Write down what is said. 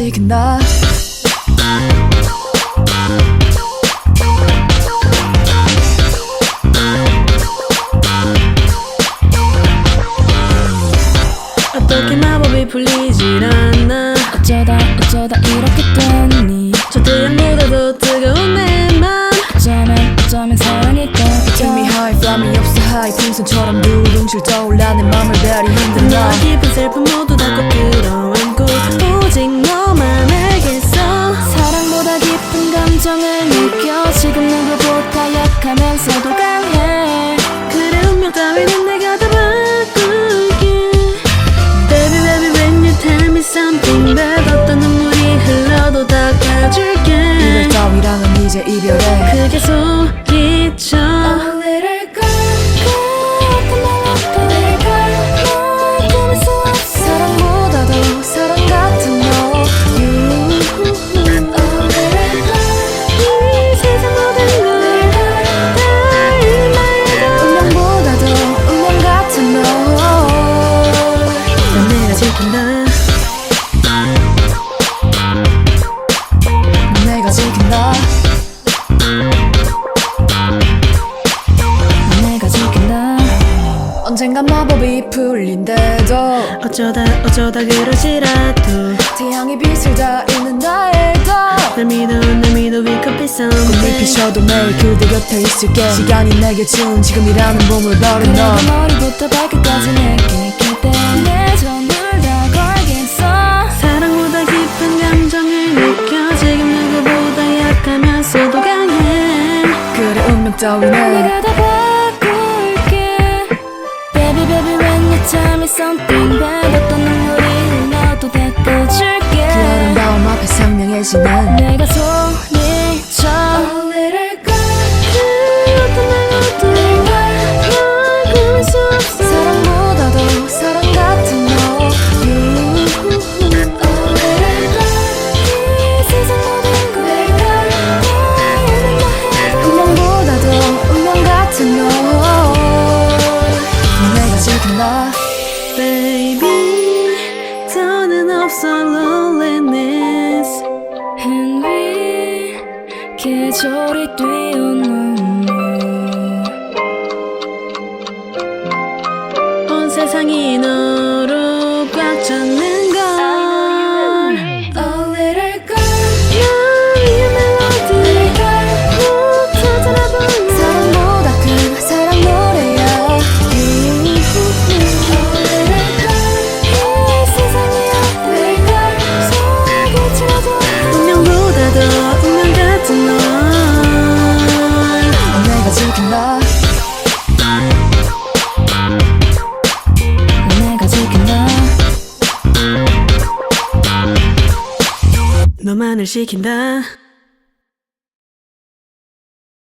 지금 나. 어떻게 마법이 풀리질 않나. 어쩌다 어쩌다 이렇게 됐니? 저 태양보다도 뜨거운 내맘 어쩌면 어쩌면 사랑일까? 이미 high flam이 없어 high 풍선처럼 두둥실 떠올라 내 맘을 베리 너와 깊은 슬픔 모두 다꼭 끌어안고 약하면서도 강해. 그래 운명 따위는 내가 다 바꿀게. Baby baby when you tell me something bad 어떤 눈물이 흘러도 닦아줄게. 이별 따위랑은 이제 이별해. 그게 속이죠 언젠간 마법이 풀린대도. 어쩌다 어쩌다 그러지라도. 태양의 빛을 다 잃는 나에도. 날 믿어 날 믿어 we could be something 셔도 매일 그대 곁에 있을게. 시간이 내게 준 지금이라는 몸을 버린 너 그래도 머리부터 발끝까지 내게 곁에 내 전부를 다 걸겠어. 사랑보다 깊은 감정을 느껴. 지금 누구보다 약하면서도 강해. 그래 운명 따위는 내가 다 tell me something bad 어떤 눈물이 흘러도 닦아줄게. 그 아름다움 앞에 상냥해지는 더는 없어 loneliness And we 계절이 뛰어오 너만을 시킨다